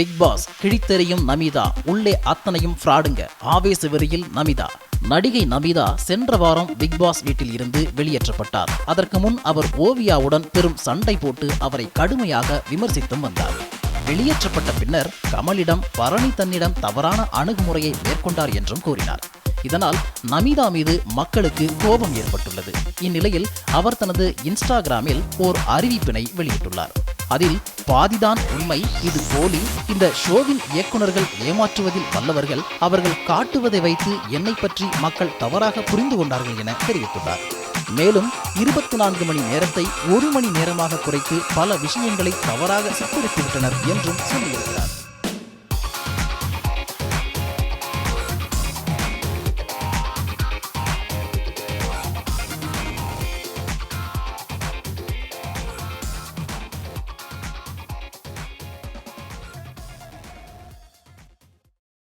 Big pass கிழித்தெறியும் Namitha. உள்ளே அத்தனையும் ஃப்ராடுங்க. ஆவேச வெறியில் நமிதா. நடிகை நமிதா சென்ற வாரம் பிக் பாஸ் வீட்டில் இருந்து வெளியேற்றப்பட்டார். அதற்கு முன் அவர் ஓவியாவுடன் பெரும் சண்டை போட்டு அவரை கடுமையாக விமர்சித்தும் வந்தார். வெளியேற்றப்பட்ட பின்னர் கமலிடம் பரணி தன்னிடம் தவறான அணுகுமுறையை மேற்கொண்டார் என்றும் கூறினார். இதனால் நமிதா மீது மக்களுக்கு கோபம் ஏற்பட்டுள்ளது. இந்நிலையில் அவர் தனது இன்ஸ்டாகிராமில் ஓர் அறிவிப்பினை வெளியிட்டுள்ளார். அதில் பாதிதான் உண்மை. இது போலி. இந்த ஷோவின் இயக்குநர்கள் ஏமாற்றுவதில் வல்லவர்கள் அவர்கள் காட்டுவதை வைத்து என்னை பற்றி மக்கள் தவறாக புரிந்து கொண்டார்கள் என தெரிவித்துள்ளார். மேலும் இருபத்தி நான்கு மணி நேரத்தை ஒரு மணி நேரமாக குறைத்து பல விஷயங்களை தவறாக சித்தரித்துவிட்டனர் என்றும் சொல்லியிருக்கிறார்.